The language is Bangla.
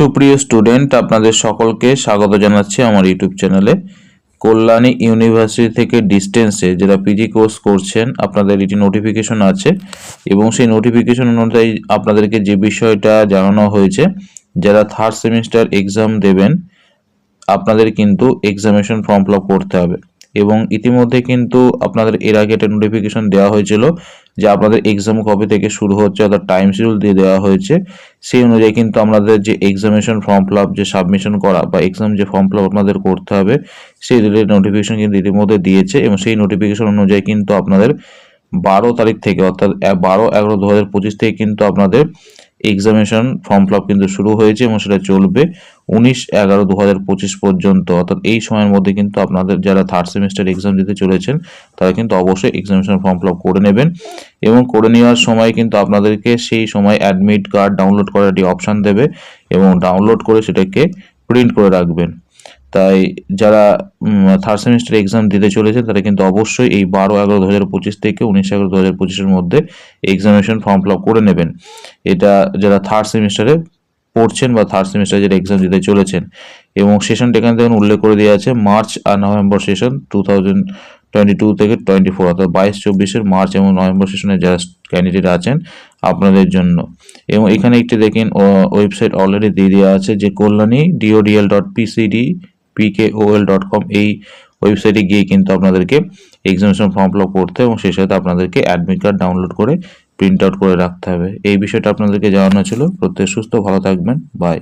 সুপ্রিয় স্টুডেন্ট, আপনাদের সকলকে স্বাগত জানাচ্ছি আমার ইউটিউব চ্যানেলে। কল্যাণী ইউনিভার্সিটি থেকে ডিস্টেন্সে যারা পিজি কোর্স করছেন, আপনাদের এটি নোটিফিকেশন আছে এবং সেই নোটিফিকেশন অনুযায়ী আপনাদেরকে যে বিষয়টা জানানো হয়েছে, যারা থার্ড সেমিস্টার এক্সাম দেবেন, আপনাদের কিন্তু এক্সামিনেশন ফর্ম ফিল করতে হবে। এবং ইতিমধ্যে কিন্তু আপনাদের এর আগে একটা নোটিফিকেশন দেওয়া হয়েছিল যে আপনাদের এক্সাম কবে থেকে শুরু হচ্ছে অর্থাৎ টাইম শিডিউল দিয়ে দেওয়া হয়েছে। সেই অনুযায়ী কিন্তু আমাদের যে এক্সামিনেশন ফর্ম ফিল যে সাবমিশন করা বা এক্সাম যে ফর্ম ফিল আপনাদের করতে হবে, সেই রিলেটেড নোটিফিকেশন কিন্তু ইতিমধ্যে দিয়েছে এবং সেই নোটিফিকেশন অনুযায়ী কিন্তু আপনাদের বারো তারিখ থেকে অর্থাৎ বারো এগারো দু হাজার পঁচিশ থেকে কিন্তু আপনাদের এক্সামিনেশন ফর্ম ফিল কিন্তু শুরু হয়েছে এবং সেটা চলবে উনিশ এগারো দু হাজার পঁচিশ পর্যন্ত। অর্থাৎ এই সময়ের মধ্যে কিন্তু আপনাদের যারা থার্ড সেমিস্টার এক্সাম দিতে চলেছেন, তারা কিন্তু অবশ্যই এক্সামিনেশন ফর্ম ফিল করে নেবেন এবং করে নেওয়ার সময় কিন্তু আপনাদেরকে সেই সময় অ্যাডমিট কার্ড ডাউনলোড করার একটি অপশান দেবে এবং ডাউনলোড করে সেটাকে প্রিন্ট করে রাখবেন। তাই যারা থার্ড সেমিস্টার এক্সাম দিতে চলেছে, তারা কিন্তু অবশ্যই এই বারো, এগারো দু হাজার পঁচিশ থেকে উনিশ, এগারো দু হাজার পঁচিশের মধ্যে এক্সামিনেশন ফর্ম ফিল আপ করে নেবেন। এটা যারা থার্ড সেমিস্টারে পড়ছেন বা থার্ড সেমিস্টারে যারা এক্সাম দিতে চলেছেন। এবং সেশনটা এখানে দেখুন উল্লেখ করে দেওয়া আছে মার্চ আর November session two thousand twenty two থেকে টোয়েন্টি ফোর অর্থাৎ বাইশ, চব্বিশের মার্চ এবং নভেম্বর সেশনে যারা ক্যান্ডিডেট আছেন আপনাদের জন্য। এবং এখানে একটি দেখেন ওয়েবসাইট অলরেডি দিয়ে দেওয়া আছে যে Kalyani DODL dot PCD PKOL dot com এই ওয়েবসাইটে গিয়ে কিন্তু আপনাদেরকে এক্সামিনেশন ফর্ম ফিল করতে এবং সেই সাথে আপনাদেরকে অ্যাডমিট কার্ড ডাউনলোড করে প্রিন্ট আউট করে রাখতে হবে। এই বিষয়টা আপনাদেরকে জানানো ছিল। প্রত্যেক সুস্থ, ভালো থাকবেন। বাই